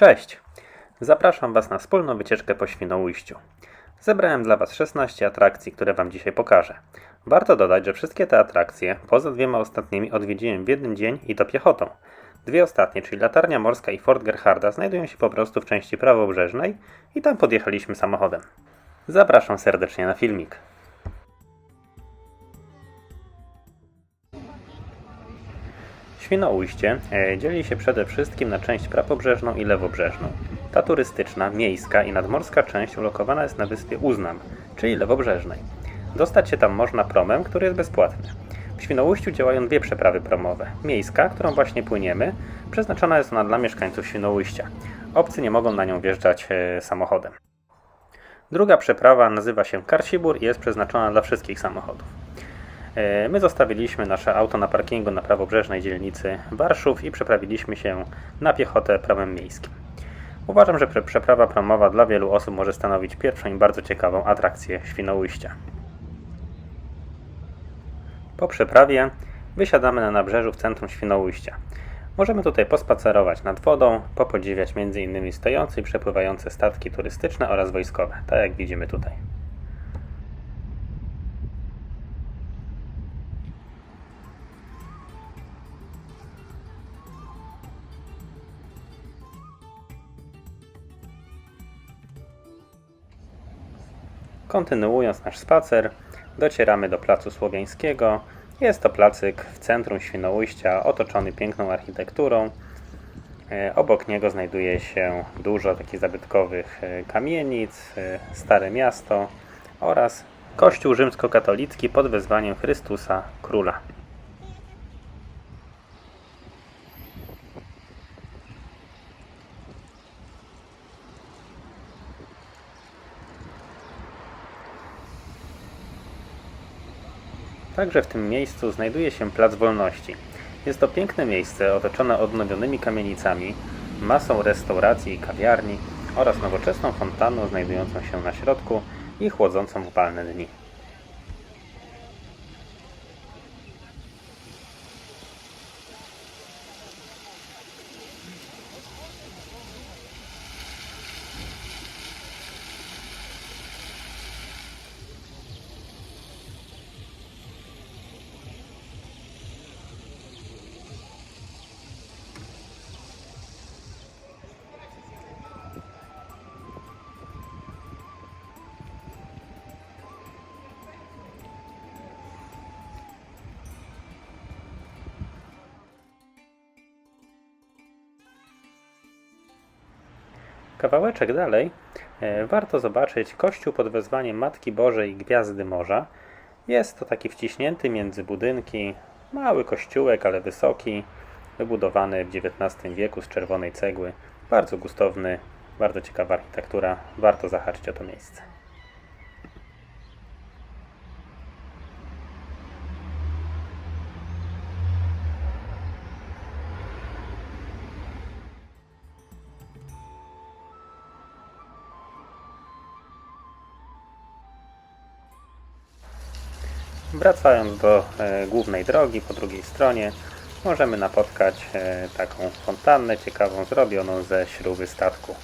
Cześć! Zapraszam Was na wspólną wycieczkę po Świnoujściu. Zebrałem dla Was 16 atrakcji, które Wam dzisiaj pokażę. Warto dodać, że wszystkie te atrakcje, poza dwiema ostatnimi, odwiedziłem w jednym dzień i to piechotą. Dwie ostatnie, czyli Latarnia Morska i Fort Gerharda, znajdują się po prostu w części prawobrzeżnej i tam podjechaliśmy samochodem. Zapraszam serdecznie na filmik. Świnoujście e, dzieli się przede wszystkim na część prapobrzeżną i lewobrzeżną. Ta turystyczna, miejska i nadmorska część ulokowana jest na wyspie Uznam, czyli lewobrzeżnej. Dostać się tam można promem, który jest bezpłatny. W Świnoujściu działają dwie przeprawy promowe. Miejska, którą właśnie płyniemy, przeznaczona jest ona dla mieszkańców Świnoujścia. Obcy nie mogą na nią wjeżdżać e, samochodem. Druga przeprawa nazywa się Karsibur i jest przeznaczona dla wszystkich samochodów. E, My zostawiliśmy nasze auto na parkingu na prawobrzeżnej dzielnicy Warszów i przeprawiliśmy się na piechotę promem miejskim. Uważam, że przeprawa promowa dla wielu osób może stanowić pierwszą i bardzo ciekawą atrakcję Świnoujścia. Po przeprawie wysiadamy na nabrzeżu w centrum Świnoujścia. Możemy tutaj pospacerować nad wodą, popodziwiać m.in. stojące i przepływające statki turystyczne oraz wojskowe, tak jak widzimy tutaj. Kontynuując nasz spacer, docieramy do Placu Słowiańskiego. Jest to placyk w centrum Świnoujścia, otoczony piękną architekturą. E, Obok niego znajduje się dużo takich zabytkowych e, kamienic, e, Stare Miasto oraz Kościół rzymskokatolicki pod wezwaniem Chrystusa Króla. Także w tym miejscu znajduje się Plac Wolności. Jest to piękne miejsce otoczone odnowionymi kamienicami, masą restauracji i kawiarni oraz nowoczesną fontanną znajdującą się na środku i chłodzącą upalne dni. Kawałeczek dalej e, warto zobaczyć kościół pod wezwaniem Matki Bożej Gwiazdy Morza. Jest to taki wciśnięty między budynki, mały kościółek, ale wysoki, wybudowany w XIX wieku z czerwonej cegły. Bardzo gustowny, bardzo ciekawa architektura. Warto zahaczyć o to miejsce. Wracając do e, głównej drogi po drugiej stronie, możemy napotkać e, taką fontannę ciekawą zrobioną ze śruby statku.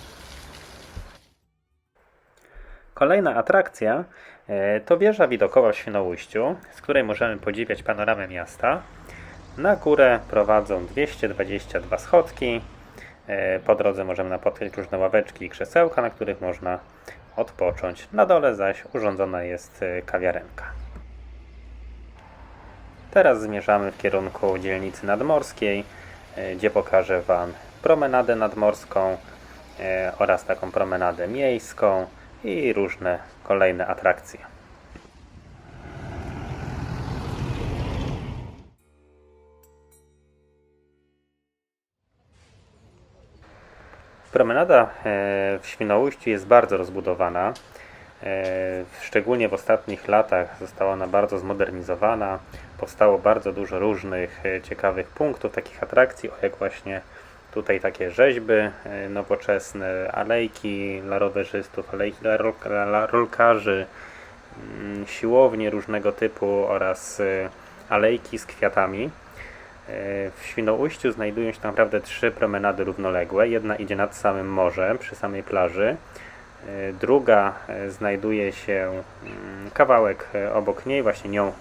Kolejna atrakcja e, to wieża widokowa w Świnoujściu, z której możemy podziwiać panoramę miasta. Na górę prowadzą 222 schodki. Po drodze możemy napotkać różne ławeczki i krzesełka, na których można odpocząć. Na dole zaś urządzona jest kawiarenka. Teraz zmierzamy w kierunku dzielnicy nadmorskiej, e, gdzie pokażę Wam promenadę nadmorską e, oraz taką promenadę miejską i różne kolejne atrakcje. Promenada e, w Świnoujściu jest bardzo rozbudowana. Szczególnie w ostatnich latach została ona bardzo zmodernizowana. Powstało bardzo dużo różnych e, ciekawych punktów, takich atrakcji, jak właśnie tutaj takie rzeźby e, nowoczesne, alejki dla rowerzystów, alejki dla dla rolkarzy, mm, siłownie różnego typu oraz e, alejki z kwiatami. W Świnoujściu znajdują się naprawdę trzy promenady równoległe. Jedna idzie nad samym morzem, przy samej plaży. E, Druga e, znajduje się mm, kawałek e, obok niej, właśnie nią,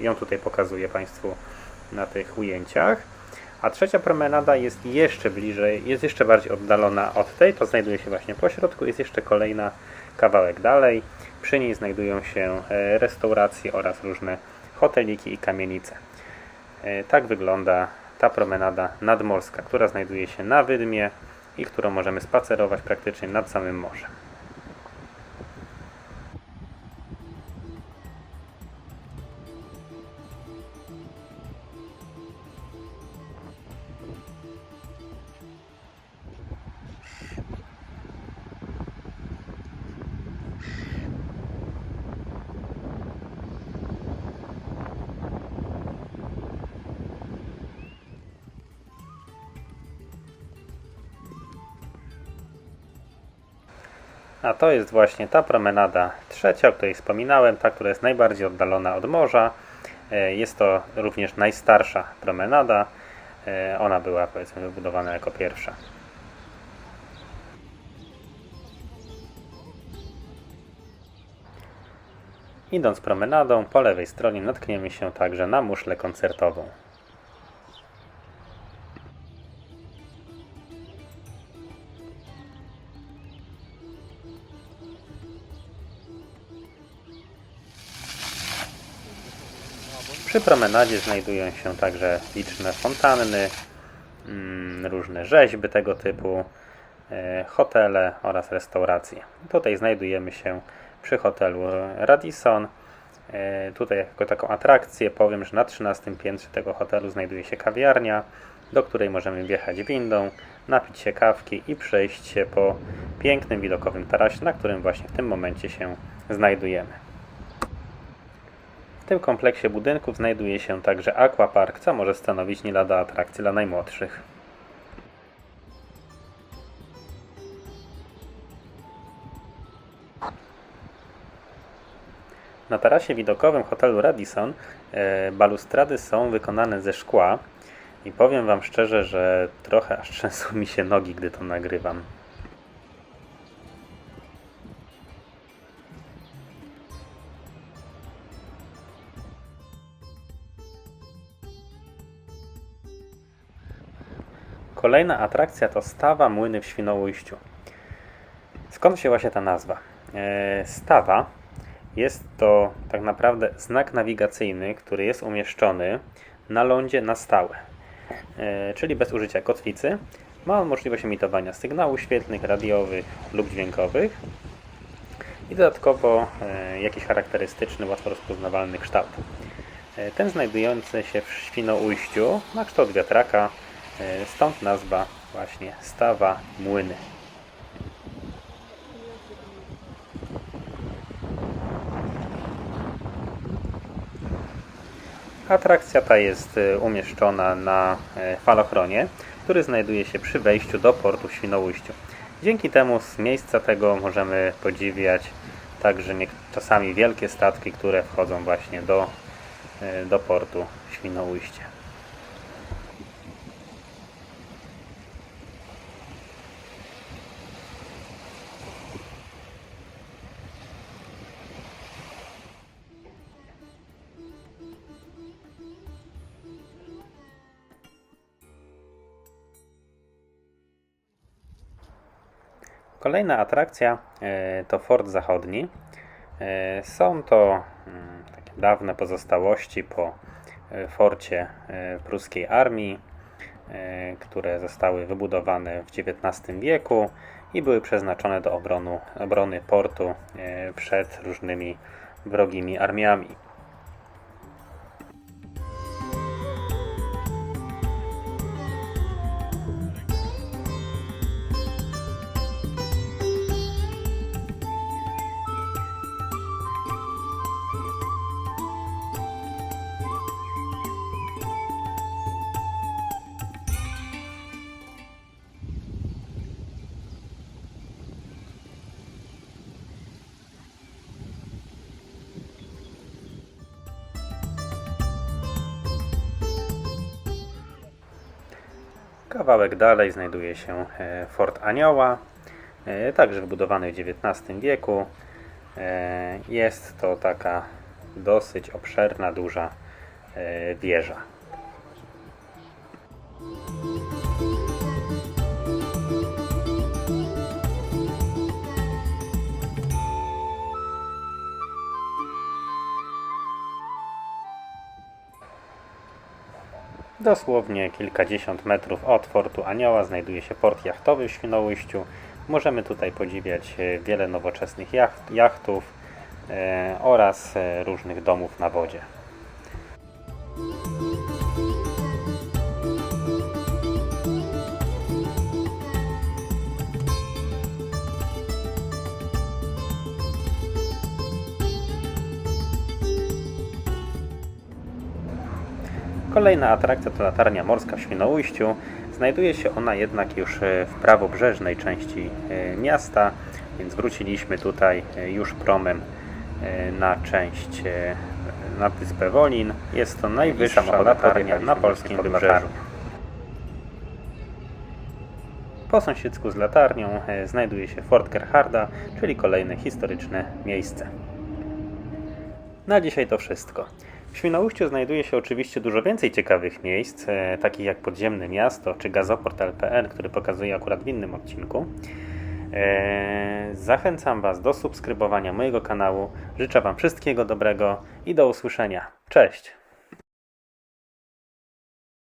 ją tutaj pokazuję Państwu na tych ujęciach. A trzecia promenada jest jeszcze bliżej, jest jeszcze bardziej oddalona od tej, to znajduje się właśnie po środku, jest jeszcze kolejna kawałek dalej. Przy niej znajdują się restauracje oraz różne hoteliki i kamienice. Tak wygląda ta promenada nadmorska, która znajduje się na Wydmie i którą możemy spacerować praktycznie nad samym morzem. A to jest właśnie ta promenada trzecia, o której wspominałem, ta, która jest najbardziej oddalona od morza. E, Jest to również najstarsza promenada. E, Ona była powiedzmy wybudowana jako pierwsza. Idąc promenadą, po lewej stronie natkniemy się także na muszlę koncertową. Przy promenadzie znajdują się także liczne fontanny, mm, różne rzeźby tego typu, e, hotele oraz restauracje. Tutaj znajdujemy się przy hotelu Radisson. E, Tutaj jako taką atrakcję powiem, że na 13 piętrze tego hotelu znajduje się kawiarnia, do której możemy wjechać windą, napić się kawki i przejść się po pięknym widokowym tarasie, na którym właśnie w tym momencie się znajdujemy. Tym kompleksie budynków znajduje się także aquapark, co może stanowić nie lada atrakcję dla najmłodszych. Na tarasie widokowym hotelu Radisson e, balustrady są wykonane ze szkła i powiem Wam szczerze, że trochę aż trzęsą mi się nogi, gdy to nagrywam. Kolejna atrakcja to Stawa Młyny w Świnoujściu. Skąd się ta nazwa? E, Stawa jest to tak naprawdę znak nawigacyjny, który jest umieszczony na lądzie na stałe, e, czyli bez użycia kotwicy. Ma on możliwość emitowania sygnałów świetlnych, radiowych lub dźwiękowych i dodatkowo e, jakiś charakterystyczny, łatwo rozpoznawalny kształt. Ten znajdujący się w Świnoujściu ma kształt wiatraka, stąd nazwa właśnie Stawa Młyny. Atrakcja ta jest e, umieszczona na e, falochronie, który znajduje się przy wejściu do portu w Świnoujściu. Dzięki temu z miejsca tego możemy podziwiać także czasami wielkie statki, które wchodzą właśnie do, e, do portu Świnoujście. Kolejna atrakcja e, to Fort Zachodni. E, Są to mm, takie dawne pozostałości po e, forcie pruskiej armii, które zostały wybudowane w XIX wieku i były przeznaczone do obronu, obrony portu przed różnymi wrogimi armiami. Kawałek dalej znajduje się e, Fort Anioła, e, także wybudowany w XIX wieku. E, Jest to taka dosyć obszerna, duża wieża. Dosłownie kilkadziesiąt metrów od Fortu Anioła znajduje się port jachtowy w Świnoujściu. Możemy tutaj podziwiać e, wiele nowoczesnych jacht, jachtów e, oraz e, różnych domów na wodzie. Kolejna atrakcja to latarnia morska w Świnoujściu. Znajduje się ona jednak już e, w prawobrzeżnej części e, miasta, więc wróciliśmy tutaj e, już promem na część na wyspę Wolin. Jest to najwyższa latarnia na polskim wybrzeżu. Po sąsiedzku z latarnią znajduje się Fort Gerharda, czyli kolejne historyczne miejsce. Na dzisiaj to wszystko. W Świnoujściu znajduje się oczywiście dużo więcej ciekawych miejsc, e, takich jak Podziemne Miasto czy Gazoport LPN, który pokazuję akurat w innym odcinku. E, Zachęcam Was do subskrybowania mojego kanału. Życzę Wam wszystkiego dobrego i do usłyszenia. Cześć!